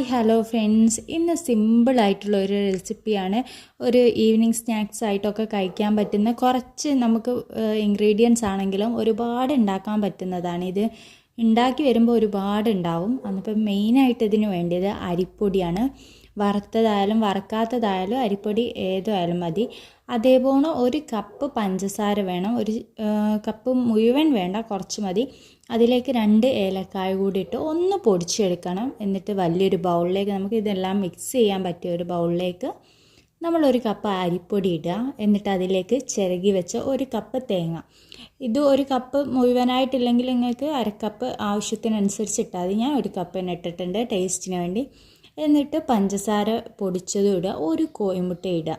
Hi hello friends ഇന്ന് സിമ്പിളായിട്ടുള്ള ഒരു റെസിപ്പിയാണ് ഒരു ഈവനിങ് സ്നാക്സ് ആയിട്ടൊക്കെ കഴിക്കാൻ പറ്റുന്ന കുറച്ച് നമുക്ക് ഇൻഗ്രീഡിയൻസ് ആണെങ്കിലും ഒരുപാട് ഉണ്ടാക്കാൻ പറ്റുന്നതാണ്. ഇത് ഉണ്ടാക്കി വരുമ്പോൾ ഒരുപാട് ഉണ്ടാവും. അന്നിപ്പം മെയിനായിട്ട് ഇതിന് വേണ്ടിയത് അരിപ്പൊടിയാണ്. വറുത്തതായാലും വറക്കാത്തതായാലും അരിപ്പൊടി ഏതായാലും മതി. അതേപോലെ ഒരു കപ്പ് പഞ്ചസാര വേണം. ഒരു കപ്പ് മുഴുവൻ വേണ്ട കുറച്ച് മതി. അതിലേക്ക് രണ്ട് ഏലക്കായ കൂടി ഇട്ട് ഒന്ന് പൊടിച്ചെടുക്കണം. എന്നിട്ട് വലിയൊരു ബൗളിലേക്ക് നമുക്ക് ഇതെല്ലാം മിക്സ് ചെയ്യാൻ പറ്റിയ ഒരു ബൗളിലേക്ക് നമ്മളൊരു കപ്പ് അരിപ്പൊടി ഇടുക. എന്നിട്ട് അതിലേക്ക് ചിരകി വെച്ച ഒരു കപ്പ് തേങ്ങ. ഇത് ഒരു കപ്പ് മുഴുവനായിട്ടില്ലെങ്കിൽ നിങ്ങൾക്ക് അരക്കപ്പ് ആവശ്യത്തിനനുസരിച്ച് ഇട്ടാൽ മതി. ഞാൻ ഒരു കപ്പ് തന്നെ ഇട്ടിട്ടുണ്ട് ടേസ്റ്റിന് വേണ്ടി. എന്നിട്ട് പഞ്ചസാര പൊടിച്ചതും ഇടുക. ഒരു കോയിമുട്ട ഇടുക.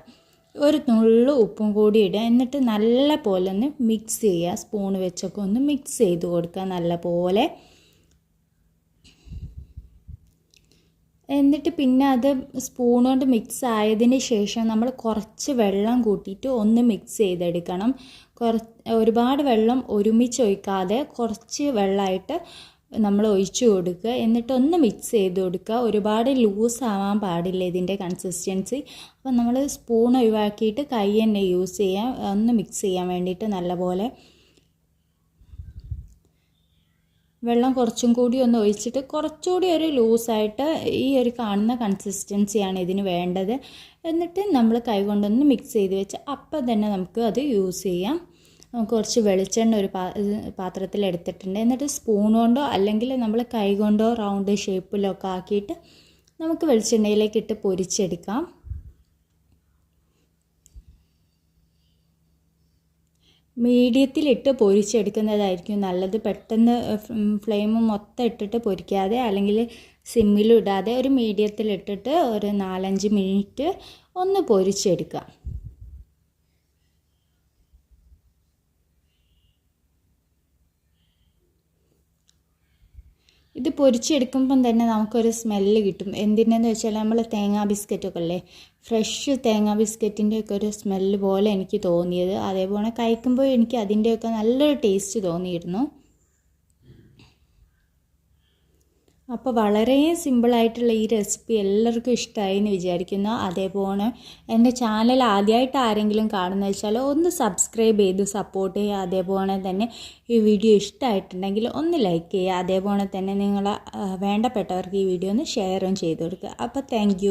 ഒരു നുള്ളു ഉപ്പും കൂടി ഇടുക. എന്നിട്ട് നല്ല പോലെ ഒന്ന് മിക്സ് ചെയ്യുക. സ്പൂൺ വെച്ചൊക്കെ ഒന്ന് മിക്സ് ചെയ്ത് കൊടുക്കുക നല്ല പോലെ എന്നിട്ട് പിന്നെ അത് സ്പൂൺ കൊണ്ട് മിക്സ് ആയതിന് ശേഷം നമ്മൾ കുറച്ച് വെള്ളം കൂട്ടിയിട്ട് ഒന്ന് മിക്സ് ചെയ്തെടുക്കണം. കുറ ഒരുപാട് വെള്ളം ഒരുമിച്ച് ഒഴിക്കാതെ കുറച്ച് വെള്ളമായിട്ട് നമ്മൾ ഒഴിച്ചു കൊടുക്കുക. എന്നിട്ട് ഒന്ന് മിക്സ് ചെയ്ത് കൊടുക്കുക. ഒരുപാട് ലൂസ് ആവാൻ പാടില്ല ഇതിന്റെ കൺസിസ്റ്റൻസി അപ്പം നമ്മൾ സ്പൂൺ ഒഴിവാക്കിയിട്ട് കൈ തന്നെ യൂസ് ചെയ്യാം. ഒന്ന് മിക്സ് ചെയ്യാൻ വേണ്ടിയിട്ട് നല്ലപോലെ. വെള്ളം കുറച്ചും കൂടി ഒന്ന് ഒഴിച്ചിട്ട് കുറച്ചുകൂടി ഒരു ലൂസായിട്ട് ഈ ഒരു കാണുന്ന കൺസിസ്റ്റൻസിയാണ് ഇതിന് വേണ്ടത്. എന്നിട്ട് നമ്മൾ കൈ കൊണ്ടൊന്ന് മിക്സ് ചെയ്ത് വെച്ച് അപ്പം തന്നെ നമുക്ക് അത് യൂസ് ചെയ്യാം. നമുക്ക് കുറച്ച് വെളിച്ചെണ്ണ ഒരു പാത്രത്തിൽ എടുത്തിട്ടുണ്ട്. എന്നിട്ട് സ്പൂൺ കൊണ്ടോ അല്ലെങ്കിൽ നമ്മൾ കൈ കൊണ്ടോ റൗണ്ട് ഷേപ്പിലൊക്കെ ആക്കിയിട്ട് നമുക്ക് വെളിച്ചെണ്ണയിലേക്ക് ഇട്ട് പൊരിച്ചെടുക്കാം. മീഡിയത്തിൽ ഇട്ട് പൊരിച്ചെടുക്കുന്നതായിരിക്കും നല്ലത്. പെട്ടെന്ന് ഫ്ലെയിം മൊത്തം ഇട്ടിട്ട് പൊരിക്കാതെ അല്ലെങ്കിൽ സിമ്മിലും ഇടാതെ ഒരു മീഡിയത്തിലിട്ടിട്ട് ഒരു നാലഞ്ച് മിനിറ്റ് ഒന്ന് പൊരിച്ചെടുക്കാം. ഇത് പൊരിച്ചെടുക്കുമ്പം തന്നെ നമുക്കൊരു സ്മെല്ല് കിട്ടും. എന്തിനെന്ന് വെച്ചാൽ നമ്മൾ തേങ്ങാ ബിസ്ക്കറ്റൊക്കെ അല്ലേ ഫ്രഷ് തേങ്ങാ ബിസ്ക്കറ്റിന്റെയൊക്കെ ഒരു സ്മെല്ല് പോലെ എനിക്ക് തോന്നിയത്. അതേപോലെ കഴിക്കുമ്പോൾ എനിക്ക് അതിന്റെയൊക്കെ നല്ലൊരു ടേസ്റ്റ് തോന്നിയിരുന്നു. അപ്പോൾ വളരെ സിമ്പിളായിട്ടുള്ള ഈ റെസിപ്പി എല്ലാവർക്കും ഇഷ്ടമായി എന്ന് വിചാരിക്കുന്നു. അതേപോലെ എന്റെ ചാനൽ ആദ്യമായിട്ട് ആരെങ്കിലും കാണുന്ന വെച്ചാൽ ഒന്ന് സബ്സ്ക്രൈബ് ചെയ്ത് സപ്പോർട്ട് ചെയ്യുക. അതേപോലെ തന്നെ ഈ വീഡിയോ ഇഷ്ടമായിട്ടുണ്ടെങ്കിൽ ഒന്ന് ലൈക്ക് ചെയ്യുക. അതേപോലെ തന്നെ നിങ്ങൾ വേണ്ടപ്പെട്ടവർക്ക് ഈ വീഡിയോ ഒന്ന് ഷെയറും ചെയ്ത് കൊടുക്കുക. അപ്പോൾ താങ്ക്